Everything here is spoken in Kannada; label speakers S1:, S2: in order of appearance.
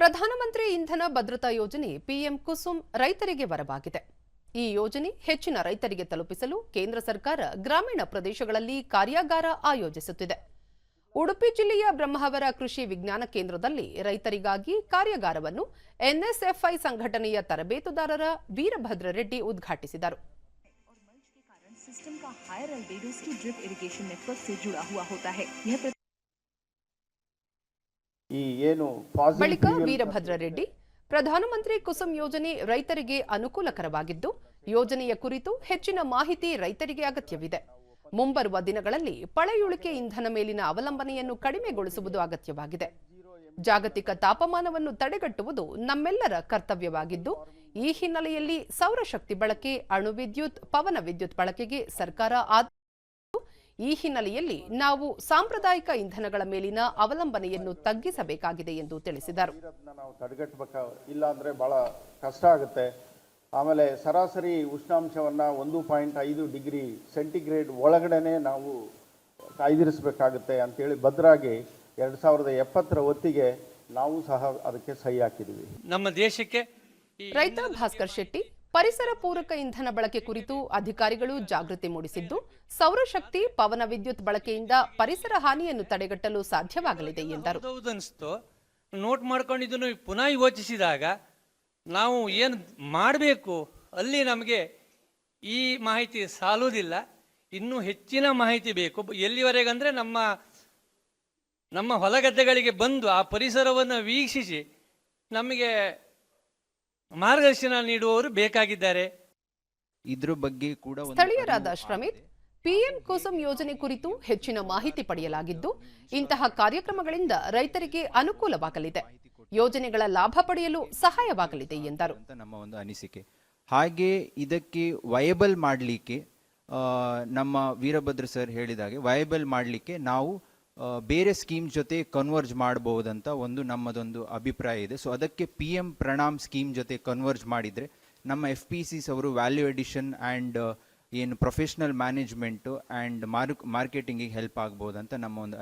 S1: ಪ್ರಧಾನಮಂತ್ರಿ ಇಂಧನ ಭದ್ರತಾ ಯೋಜನೆ ಪಿಎಂ ಕುಸುಮ್ ರೈತರಿಗೆ ವರವಾಗಿದೆ ಈ ಯೋಜನೆ ಹೆಚ್ಚಿನ ರೈತರಿಗೆ ತಲುಪಿಸಲು ಕೇಂದ್ರ ಸರ್ಕಾರ ಗ್ರಾಮೀಣ ಪ್ರದೇಶಗಳಲ್ಲಿ ಕಾರ್ಯಾಗಾರ ಆಯೋಜಿಸುತ್ತಿದೆ ಉಡುಪಿ ಜಿಲ್ಲೆಯ ಬ್ರಹ್ಮಾವರ ಕೃಷಿ ವಿಜ್ಞಾನ ಕೇಂದ್ರದಲ್ಲಿ ರೈತರಿಗಾಗಿ ಕಾರ್ಯಾಗಾರವನ್ನು ಎನ್ಎಸ್ಎಫ್ಐ ಸಂಘಟನೆಯ ತರಬೇತುದಾರರ ವೀರಭದ್ರ ರೆಡ್ಡಿ ಉದ್ಘಾಟಿಸಿದರು
S2: और मल्च के कारण सिस्टम का हायर अल्बेडोस की ड्रिप इरिगेशन नेटवर्क से जुड़ा हुआ होता है यह प्रति-
S3: ಈ ಏನು
S1: ಬಳಿಕ
S3: fuel-
S1: ವೀರಭದ್ರ ರೆಡ್ಡಿ ಪ್ರಧಾನಮಂತ್ರಿ ಕುಸುಮ್ ಯೋಜನೆ ರೈತರಿಗೆ ಅನುಕೂಲಕರವಾಗಿದ್ದು ಯೋಜನೆಯ ಕುರಿತು ಹೆಚ್ಚಿನ ಮಾಹಿತಿ ರೈತರಿಗೆ ಅಗತ್ಯವಿದೆ. ಮುಂಬರುವ ದಿನಗಳಲ್ಲಿ ಪಳೆಯುಳಿಕೆ ಇಂಧನ ಮೇಲಿನ ಅವಲಂಬನೆಯನ್ನು ಕಡಿಮೆಗೊಳಿಸುವುದು ಅಗತ್ಯವಾಗಿದೆ. ಜಾಗತಿಕ ತಾಪಮಾನವನ್ನು ತಡೆಗಟ್ಟುವುದು ನಮ್ಮೆಲ್ಲರ ಕರ್ತವ್ಯವಾಗಿದ್ದು ಈ ಹಿನ್ನೆಲೆಯಲ್ಲಿ ಸೌರಶಕ್ತಿ ಬಳಕೆ ಅಣು ವಿದ್ಯುತ್ ಪವನ ವಿದ್ಯುತ್ ಬಳಕೆಗೆ ಸರ್ಕಾರ ಈ ಹಿನ್ನೆಲೆಯಲ್ಲಿ ನಾವು ಸಾಂಪ್ರದಾಯಿಕ ಇಂಧನಗಳ ಮೇಲಿನ ಅವಲಂಬನೆಯನ್ನು ತಗ್ಗಿಸಬೇಕಾಗಿದೆ ಎಂದು ತಿಳಿಸಿದರು.
S3: ತಡೆಗಟ್ಟಬೇಕ ಇಲ್ಲ ಅಂದರೆ ಭಾಳ ಕಷ್ಟ ಆಗುತ್ತೆ. ಆಮೇಲೆ ಸರಾಸರಿ ಉಷ್ಣಾಂಶವನ್ನು ಒಂದು ಪಾಯಿಂಟ್ ಐದು ಡಿಗ್ರಿ ಸೆಂಟಿಗ್ರೇಡ್ ಒಳಗಡೆನೆ ನಾವು ಕಾಯ್ದಿರಿಸಬೇಕಾಗುತ್ತೆ ಅಂತೇಳಿ ಭದ್ರಾಗಿ ಎರಡು ಸಾವಿರದ ಎಪ್ಪತ್ತರ ಹೊತ್ತಿಗೆ ನಾವು ಸಹ ಅದಕ್ಕೆ ಸಹಿ ಹಾಕಿದ್ದೀವಿ
S4: ನಮ್ಮ ದೇಶಕ್ಕೆ
S1: ರೈತ ಭಾಸ್ಕರ್ ಶೆಟ್ಟಿ ಪರಿಸರ ಪೂರಕ ಇಂಧನ ಬಳಕೆ ಕುರಿತು ಅಧಿಕಾರಿಗಳು ಜಾಗೃತಿ ಮೂಡಿಸಿದ್ದು, ಸೌರಶಕ್ತಿ, ಪವನ ವಿದ್ಯುತ್ ಬಳಕೆಯಿಂದ ಪರಿಸರ ಹಾನಿಯನ್ನು ತಡೆಗಟ್ಟಲು ಸಾಧ್ಯವಾಗಲಿದೆ ಎಂದರು.
S4: ನೋಟ್ ಮಾಡ್ಕೊಂಡಿದ್ದನ್ನು ಪುನಃ ಯೋಚಿಸಿದಾಗ ನಾವು ಏನು ಮಾಡಬೇಕು? ಅಲ್ಲಿ ನಮಗೆ ಈ ಮಾಹಿತಿ ಸಾಲುವುದಿಲ್ಲ. ಇನ್ನೂ ಹೆಚ್ಚಿನ ಮಾಹಿತಿ ಬೇಕು. ಎಲ್ಲಿವರೆಗಂದರೆ ನಮ್ಮ ನಮ್ಮ ಹೊಲಗದ್ದೆಗಳಿಗೆ ಬಂದು ಆ ಪರಿಸರವನ್ನು ವೀಕ್ಷಿಸಿ ನಮಗೆ ಮಾರ್ಗದರ್ಶನ ನೀಡುವವರು ಬೇಕಾಗಿದ್ದಾರೆ.
S5: ಇದ್ರ ಬಗ್ಗೆ ಕೂಡ ಒಂದು
S1: ಸ್ಥಳೀಯರಾದ ಶ್ರಮಿತ್. ಪಿಎಂ ಕುಸುಮ್ ಯೋಜನೆ ಕುರಿತು ಹೆಚ್ಚಿನ ಮಾಹಿತಿ ಪಡೆಯಲಾಗಿದ್ದು ಇಂತಹ ಕಾರ್ಯಕ್ರಮಗಳಿಂದ ರೈತರಿಗೆ ಅನುಕೂಲವಾಗಲಿದೆ. ಯೋಜನೆಗಳ ಲಾಭ ಪಡೆಯಲು ಸಹಾಯವಾಗಲಿದೆ ಎಂದರು.
S5: ಅಂತ ನಮ್ಮ ಒಂದು ಅನಿಸಿಕೆ. ಹಾಗೆ ಇದಕ್ಕೆ ವಯಬಲ್ ಮಾಡಲಿಕ್ಕೆ ನಮ್ಮ ವೀರಭದ್ರ ಸರ್ ಹೇಳಿದಾಗೆ ವಯಬಲ್ ಮಾಡಲಿಕ್ಕೆ ನಾವು ಬೇರೆ ಸ್ಕೀಮ್ ಜೊತೆ ಕನ್ವರ್ಜ್ ಮಾಡಬಹುದಂತ ಒಂದು ನಮ್ಮದೊಂದು ಅಭಿಪ್ರಾಯ ಇದೆ. ಸೊ ಅದಕ್ಕೆ ಪಿ ಎಂ ಪ್ರಣಾಮ್ ಸ್ಕೀಮ್ ಜೊತೆ ಕನ್ವರ್ಜ್ ಮಾಡಿದರೆ ನಮ್ಮ ಎಫ್ ಪಿ ಸಿಸ್ ಅವರು ವ್ಯಾಲ್ಯೂ ಎಡಿಷನ್ ಆ್ಯಂಡ್ ಏನು ಪ್ರೊಫೆಷ್ನಲ್ ಮ್ಯಾನೇಜ್ಮೆಂಟು ಆ್ಯಂಡ್ ಮಾರ್ಕ್ ಮಾರ್ಕೆಟಿಂಗಿಗೆ ಹೆಲ್ಪ್ ಆಗ್ಬೋದಂತ ನಮ್ಮ ಒಂದು